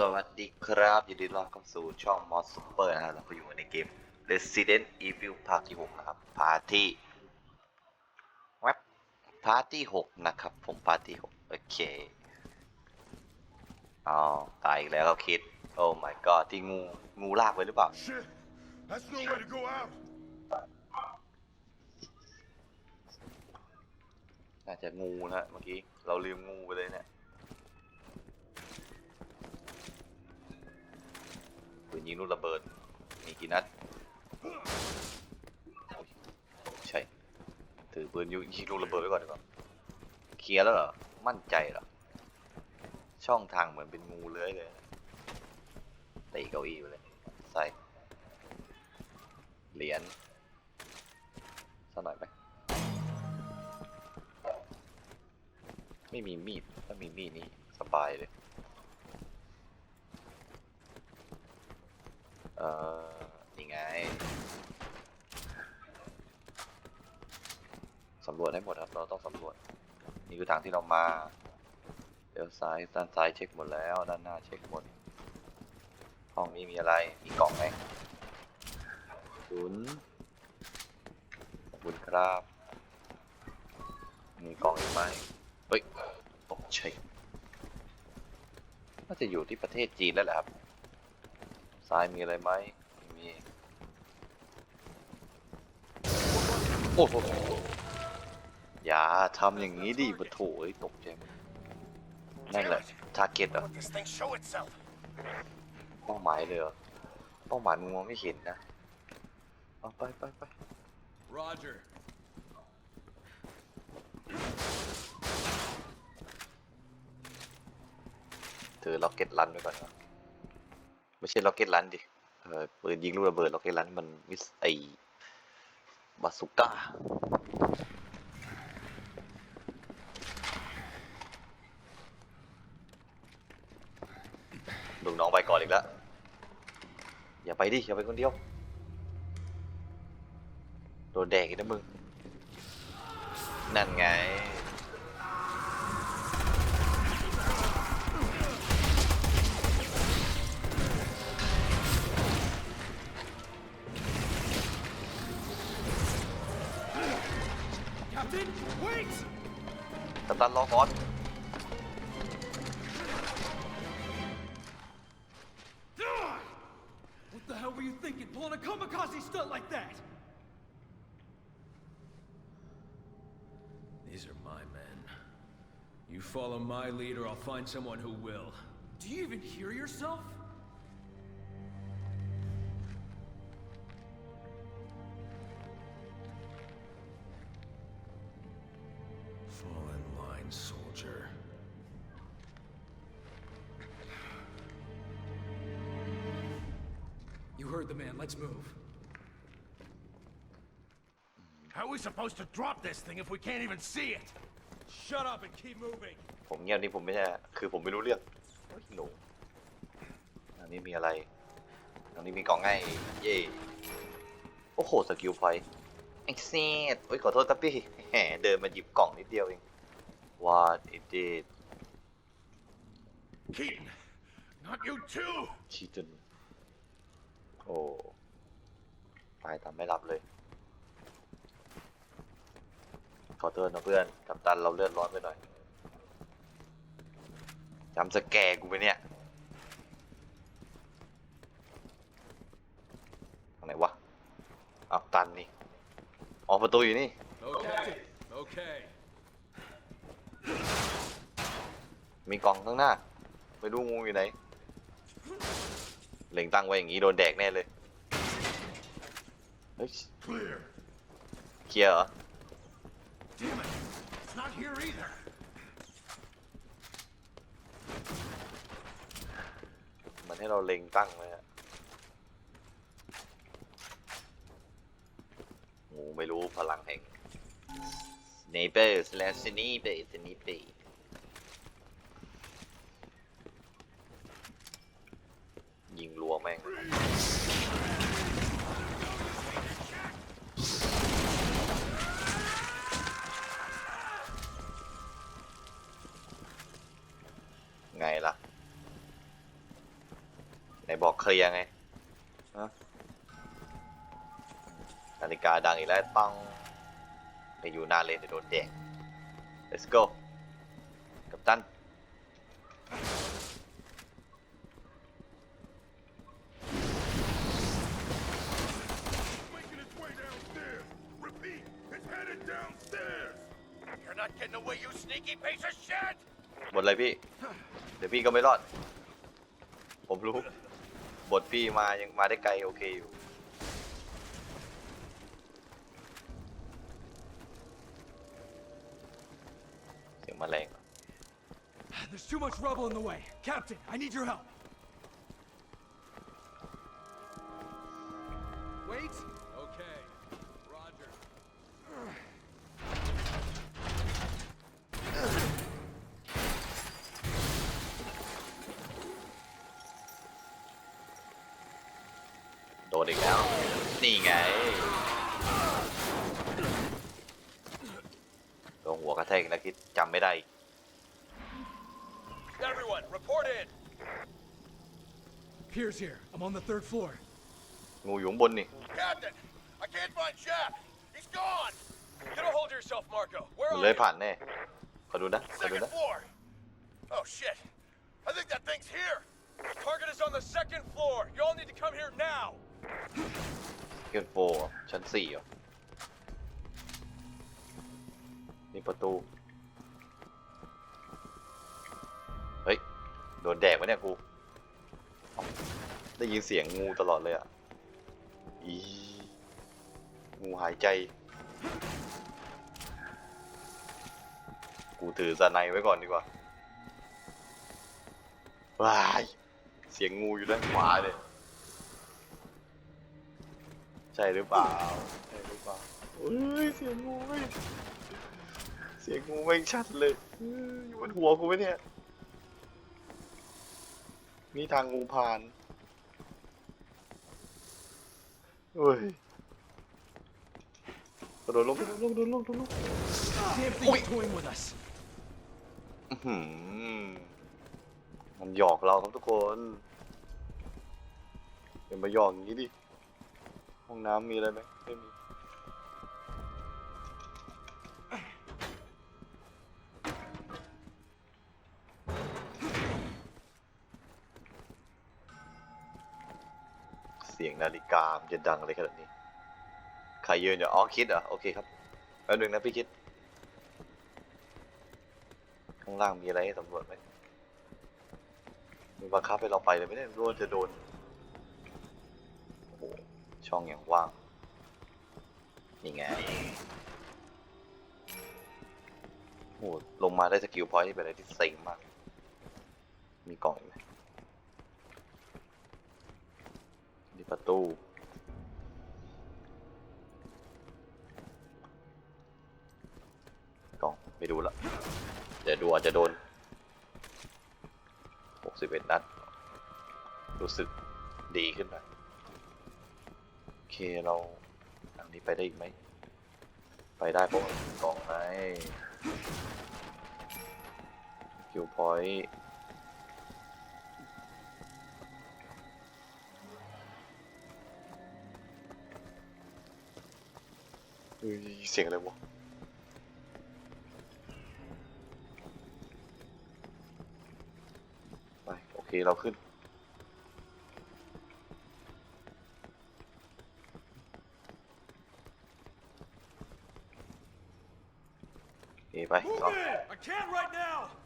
สวัสดีครับยินดีต้อนรับเข้าสู่ช่องมอสซูเปอร์นะครับเราก็อยู่ในเกม Resident Evil ภาคที่ 6 นะครับ พาร์ทที่เว็บพาร์ทที่ 6 นะครับ ผมพาร์ทที่ 6 โอเคอ๋อตายอีกแล้วเขาคิด โอ้ my god ที่งู งูลากไว้หรือเปล่า Shit! That's no way to go out! น่าจะงูนะเมื่อกี้ เราลืมงูไปเลยเนี่ย ปืนยิงลูกระเบิด มีกี่นัด ใช่ ถือปืนยิงยิงลูกระเบิดไว้ก่อนดีกว่า เคลียร์แล้วเหรอ มั่นใจเหรอ ช่องทางเหมือนเป็นงูเลื้อยเลยตีเก้าอี้ไปเลย ใส่ เหรียญสักหน่อยไหมไม่มีมีด ถ้ามีมีดนี่สบายเลย เอ่อนี่ไงสำรวจให้หมดครับ เราต้องสำรวจ นี่คือทางที่เรามาเลี้ยวซ้ายด้านซ้ายเช็คหมดแล้ว ด้านหน้าเช็คหมด ห้องนี้มีอะไร มีกล่องไหมศูนย์ขอบคุณครับ มีกล่องอีกไหมเฮ้ยตกใจน่าจะอยู่ที่ประเทศจีนแล้วแหละครับ ซ้ายมีอะไรไหมไม่มี โอ้โห อย่าทำอย่างนี้ดิบะโถเอ้ยตกใจหมดนั่นแหละทาร์เก็ตเหรอ Let this thing show itself! เป้าหมายเลยเหรอ เป้าหมายมึงมองไม่เห็นนะเอาไปไปไป Roger. ถือล็อกเก็ตลันไว้ก่อนนะ ไม่ใช่ล็อกเก็ตลันดิเออปืนยิงลูกระเบิดล็อกเก็ตลันมันวิสไอบาสุก้าลูกน้องไปก่อนอีกแล้ว อย่าไปดิ อย่าไปคนเดียว โดนแดกอีกนะมึง นั่นไง กัปตันรอก่อน What the hell were you thinking, pulling a kamikaze stunt like that? These are my men. You follow my lead or I'll find someone who will. Do you even hear yourself? Soldier. You heard the man, let's move. How are we supposed to drop this thing if we can't even see it? Shut up and keep moving. ผมเงียบนี่ผมไม่ใช่คือผมไม่รู้เรื่องโอ้ยหนูอันนี้มีอะไรอันนี้มีกล่องให้เย่โอ้โหสกิลไฟเอ็กซีดโอ้ยขอโทษครับพี่แหมเดินมาหยิบกล่องนิดเดียวเอง What it did Keaton! Not you too! ชิจนโอ้ตายตามไม่รับเลย ขอโทษนะเพื่อนกับตันเราเลือดร้อนไปหน่อยจำสแกร์กูไปเนี่ยทางไหนวะอ้าวตันนี่ออกประตูอยู่นี่ Okay. Okay. มีกล่องข้างหน้า ไม่รู้งูอยู่ไหนเล็งตั้งไว้อย่างนี้โดนแดกแน่เลยเฮ้ย Clear. เคลียร์เหรอ Damn it! It's not here either! มันให้เราเล็งตั้งไว้ฮะงูไม่รู้พลังแห่ง Sniper slash sniper sniper ยิงรัวแม่ง ไงล่ะ เคลียร์ไงฮะ นาฬิกาดังอีกแล้วปังไปอยู่หน้าเลนจะโดนแดง let's go กับตัน Making its way downstairs. Repeat, it's headed downstairs. You're not getting away, you sneaky piece of shit! หมดเลยพี่ เดี๋ยวพี่ก็ไม่รอด ผมรู้ บทพี่มายังมาได้ไกลโอเคอยู่ เสียงแมลง There's too much rubble in the way. Captain, I need your help. the third floor. งูอยู่ข้างบนนี่ Captain, I can't find Shep. He's gone. Get a hold of yourself, Marco. Where มัน are เลย you? ผ่านแน่ ขอดูนะ ขอดู Second นะ floor. Oh shit. I think that thing's here. Target is on the second floor. You all need to come here now. เกนโฟชั้นสี่เหรอนี่ประตู เฮ้ย โดนแดกไหมเนี่ยกูเอ้า ได้ยินเสียงงูตลอดเลยอะ อีงูหายใจ กูถือสไนไว้ก่อนดีกว่าว้าย เสียงงูอยู่ด้านขวาเลย ใช่หรือเปล่า ใช่หรือเปล่าเฮ้ย เสียงงูเว้ยเสียงงูไม่งชัดเลย อยู่บนหัวกูไหมเนี่ยมีทางงูผ่าน เฮ้ยกระโดดลงกระโดดลงกระโดดลงกระโดดลง Damn thing's toying with us. อื้อหือมันหยอกเราครับทุกคนอย่ามาหยอกอย่างนี้ดิห้องน้ำมีอะไรไหมไม่มี นาฬิกามันจะดังอะไรขนาดนี้ ใครยืนอยู่อ๋อคิดเหรอโอเคครับแป๊บนึงนะพี่คิด ข้างล่างมีอะไรให้สำรวจไหมมีบังคับให้เราไปเลยไม่ได้รู้ว่าจะโดนโอ้โหช่องอย่างว่าง นี่ไงโอ้โหลงมาได้สกิลพอยต์ที่เป็นอะไรที่เซ็งมาก มีกล่องไหมนี่ ประตู กล่องไม่ดูละเดี๋ยวดูอาจจะโดน 61 นัด รู้สึกดีขึ้นหน่อยโอเคเราทางนี้ไปได้อีกไหม ไปได้เพราะว่ามีกล่องไงคิวพอยต์ เฮ้ยเสียงอะไรวะไปโอเคเราขึ้น โอเคไป Move ต่อ in! I can't right now.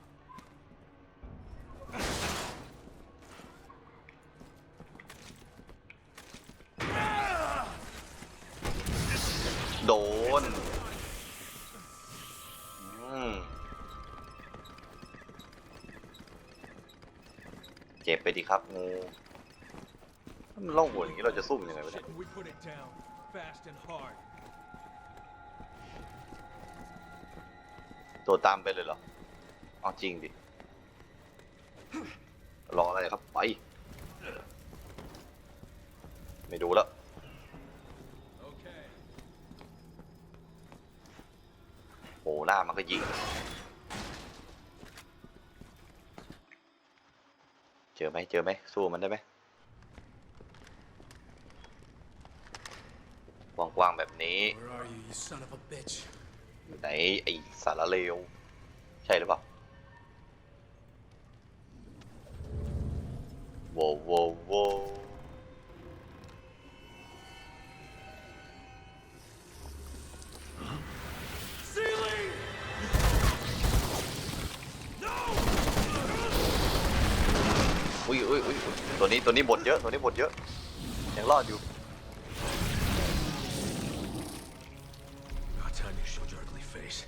ครับงูถ้ามันล่องหนอย่างนี้เราจะสู้มันยังไงวะเนี่ย Shit, we put it down fast and hard. ตัวตามไปเลยเหรอเอาจริงดิ เจอไหมเจอไหมสู้มันได้ไหมว่างๆแบบนี้อยู่ไหนไอสารเลวใช่หรือเปล่าโว้วโว้ นี้ตัวนี้บทเยอะตัวนี้บทเยอะยังรอดอยู่ About time you showed your ugly face.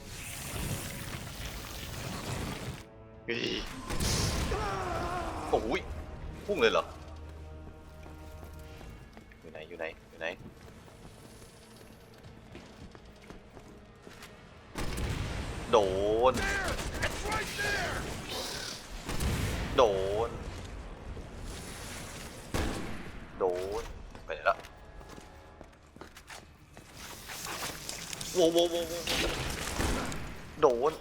อีโอ้ยพุ่งเลยเหรอ อยู่ไหน อยู่ไหน อยู่ไหน โดน It's right there! โดน โดนไปไหนละโว้วโว้วโว้วโว้วโดน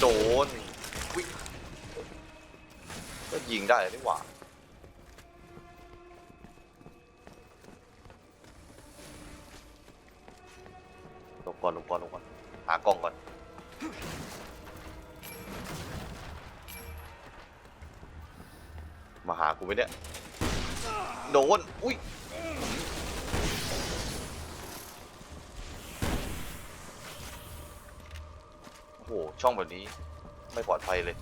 โดนก็ยิงได้นี่หว่า ไปเนี่ย โดน อุ้ยโอ้โห ช่องแบบนี้ ไม่ปลอดภัยเลย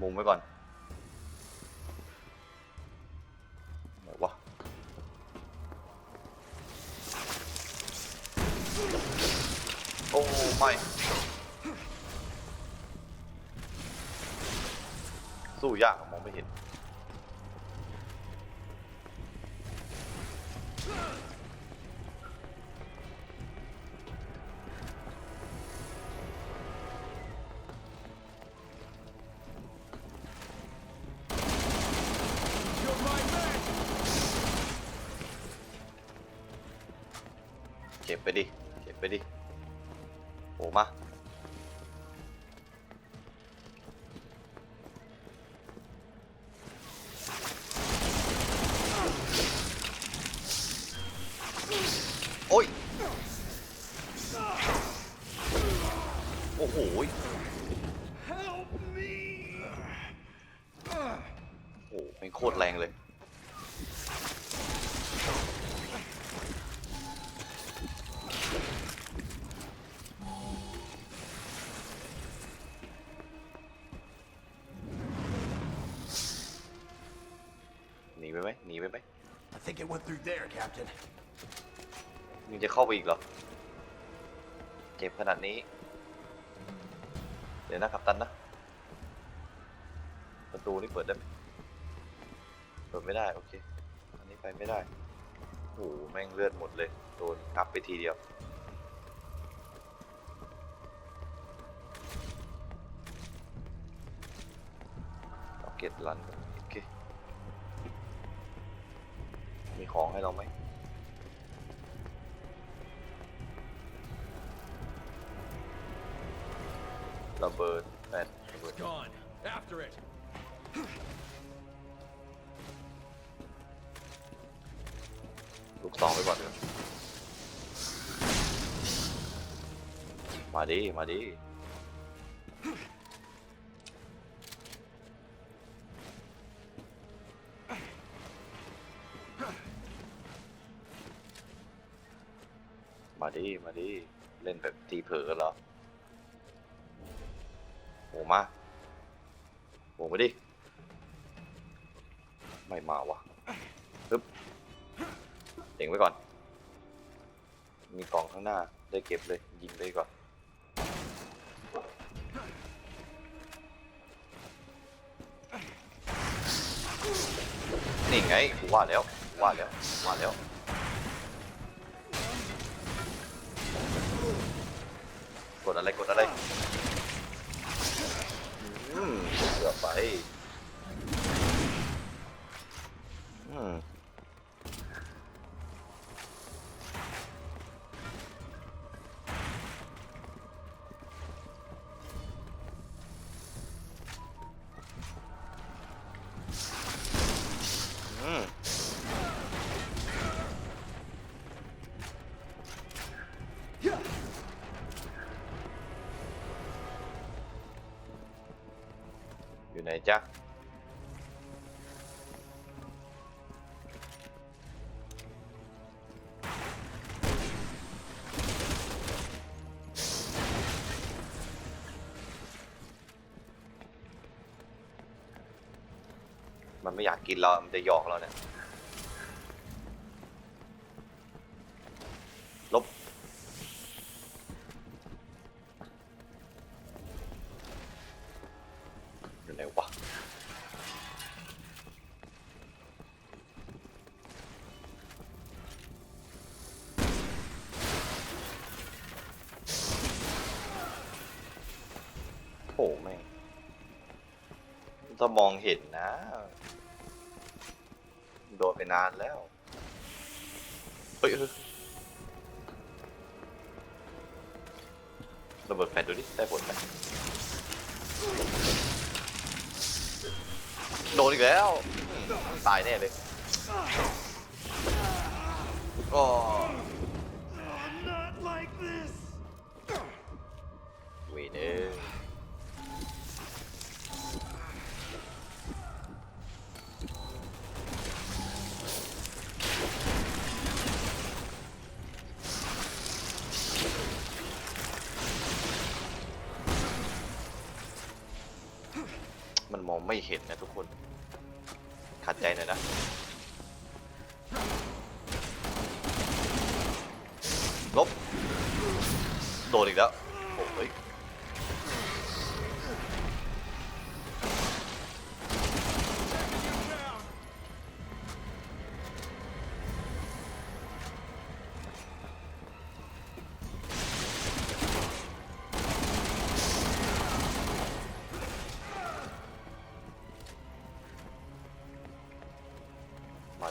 มองยา สู้ยากมองไม่เห็น it went through there, Captain. มึงจะเข้าไปอีกเหรอ เจ็บขนาดนี้ เดี๋ยวนะกัปตันนะ ประตูนี่เปิดได้ไหมเปิดไม่ได้ โอเค อันนี้ไปไม่ได้โอ้โหแม่งเลือดหมดเลย โดนงับไปทีเดียวเอเก็ตลัน ระเบิดแปดระเบิด Gone. After it. ลูกซองไปก่อนเถอะมาดิ มาดิ มาดิ มาดิ เล่นแบบตีเผลอเหรอโห มาโหมาดิ ไม่มาวะปึ๊บเด็งไว้ก่อน มีกล่องข้างหน้า ได้เก็บเลย ยิงไปก่อน นี่ไงกูว่าแล้วว่าแล้วว่าแล้วกดอะไรกดอะไร อืมเกือบไป อืม มันไม่อยากกินเรา มันจะหยอกเราเนี่ย ลบ อยู่ไหนวะโหแม่ถ้ามองเห็น ไปนานแล้วเฮ้ยเฮ้ยระเบิดแฟนดูดิได้ผลไหมโดนอีกแล้วอืมตายแน่เลยโอ้ Not like this! เวยเนอร์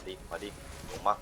ดิมาดิลงมาก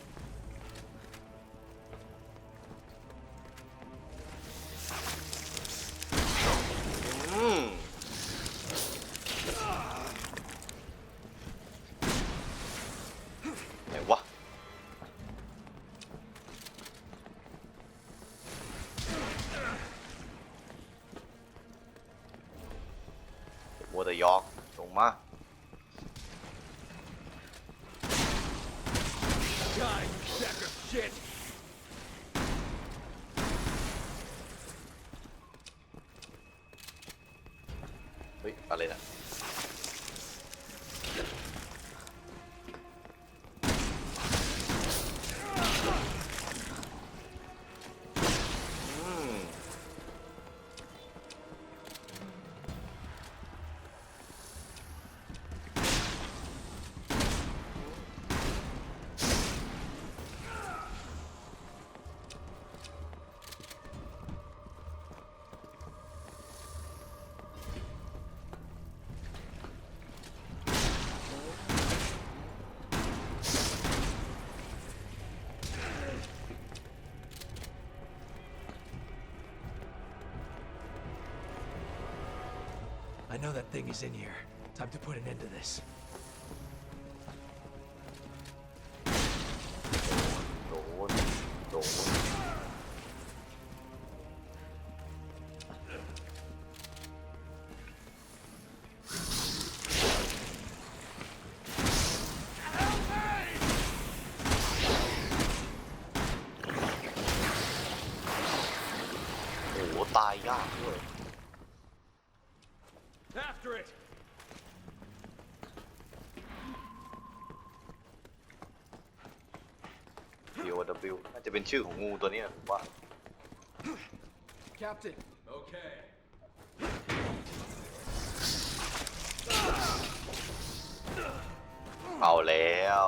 เฮ้ I know that thing is in here. Time to put an end to this. พีโอ W น่าจะเป็นชื่อของงูตัวเนี้ยผมว่า Captain, Okay. เอาแล้ว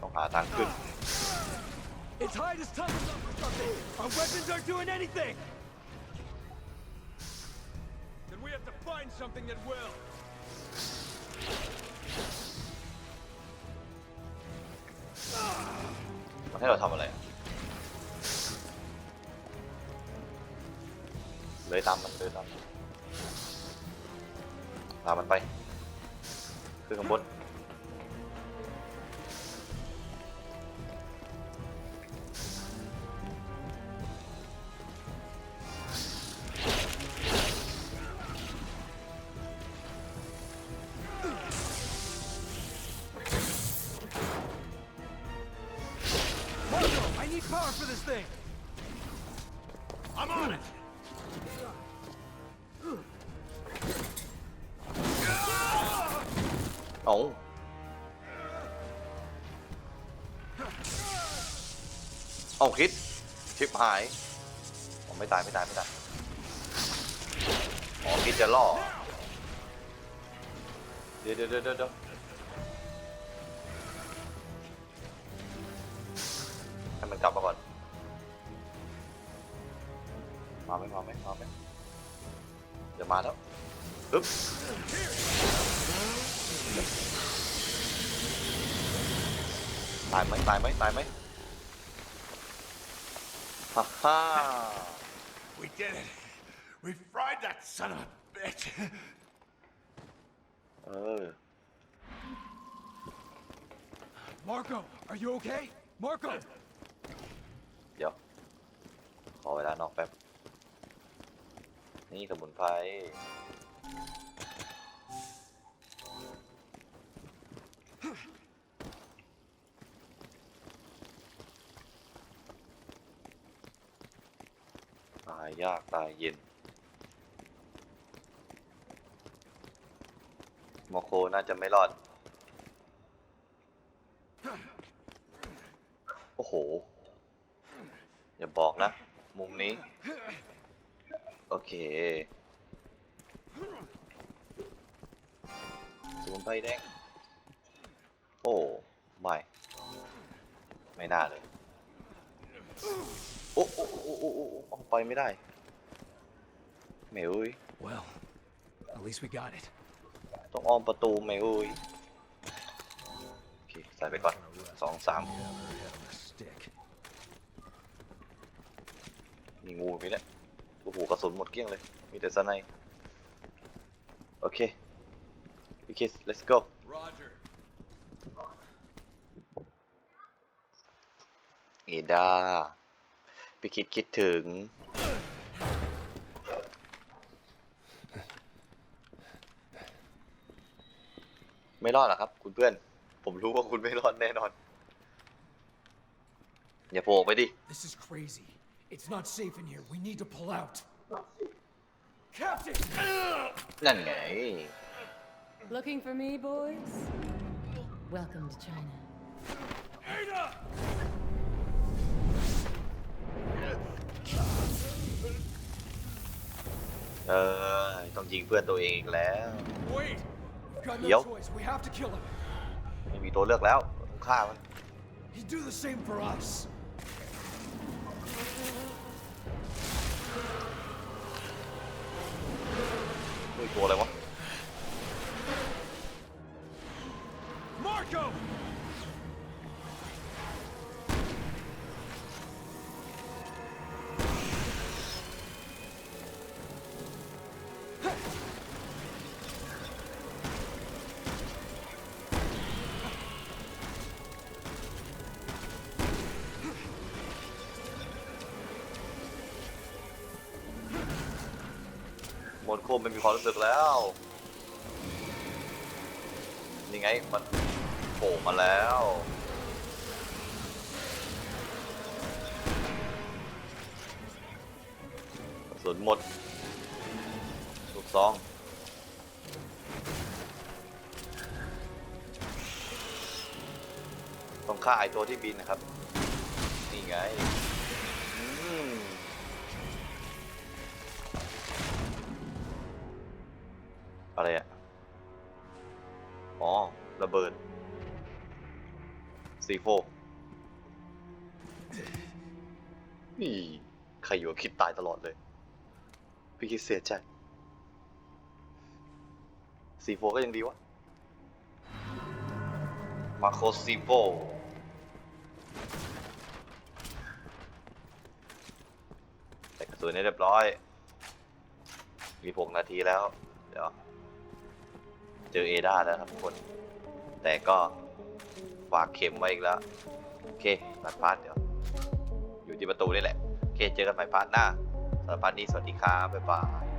ต้องหาทางขึ้น its hide is tumbled up or something. Our weapons aren't doing anything. Find something that will. มันให้เราทำอะไรอะเ need power for this thing. I'm on it. เอาเอาคิดชิปหายอ๋อไม่ตายไม่ตายไม่ตายอ๋อคิดจะล่อ เดี๋ยวเดี๋ยวเดี๋ยวายไหมตายไหมตายไหมฮ่าฮ่า We did it. We fried that son of a bitch. เออ Marco, are you okay? Marco! เดี๋ยว ขอเวลานอกแป๊บ นี่สมุนไพร ยากตายเย็นโมโคน่าจะไม่รอด โอ้โห อย่าบอกนะ มุมนี้ โอเคสมุนไพแดง โอ้ ไม่ ไม่น่าเลย โอ้โอ้โอ้โอ้โอ้โอ้ไปไม่ได้ไม่เอ้ย Well, at least we got it. ต้องอ้อมประตูไม่เอ้ยโอเคใส่ไปก่อนสองสาม Have her had a stick. มีงูมีแล้วโอ้โหกระสุนหมดเกลี้ยงเลย มีแต่สไนป์โอเคพี่คิส let's go Roger. เอดา พี่คิดคิดถึง ไม่รอดหรอครับ คุณเพื่อน ผมรู้ว่าคุณไม่รอดแน่นอน อย่าโผล่ออกไปดิ This is crazy. It's not safe in here. We need to pull out. Captain! นั่นไง Looking for me, boys? Welcome to China. Ada! เออ ต้องยิงเพื่อนตัวเองอีกแล้ว Wait! We've got Yo. no choice. We have to kill him. ไม่มีตัวเลือกแล้วต้องฆ่ามัน He'd do the same for us. เฮ้ยตัวอะไรวะ Marco! คนควบไม่มีความรู้สึกแล้ว นี่ไงมันโผล่มาแล้วสุนหมดลูกซองต้องฆ่าไอตัวที่บินนะครับ นี่ไง ระเบิดซีโฟนี่ใครอยู่คิดตายตลอดเลย พี่คิดเสียใจซีโฟก็ยังดีวะ มาโคซีโฟใส่กระสุนให้เรียบร้อย มีหกนาทีแล้ว เดี๋ยว เจอเอดาแล้วครับทุกคน แต่ก็ฝากเข็มไว้อีกแล้ว โอเคตัดพาร์ทเดี๋ยว อยู่ที่ประตูนี่แหละ โอเค เจอกันใหม่พาร์ทหน้าสำหรับพาร์ทนี้สวัสดีครับบ๊ายบาย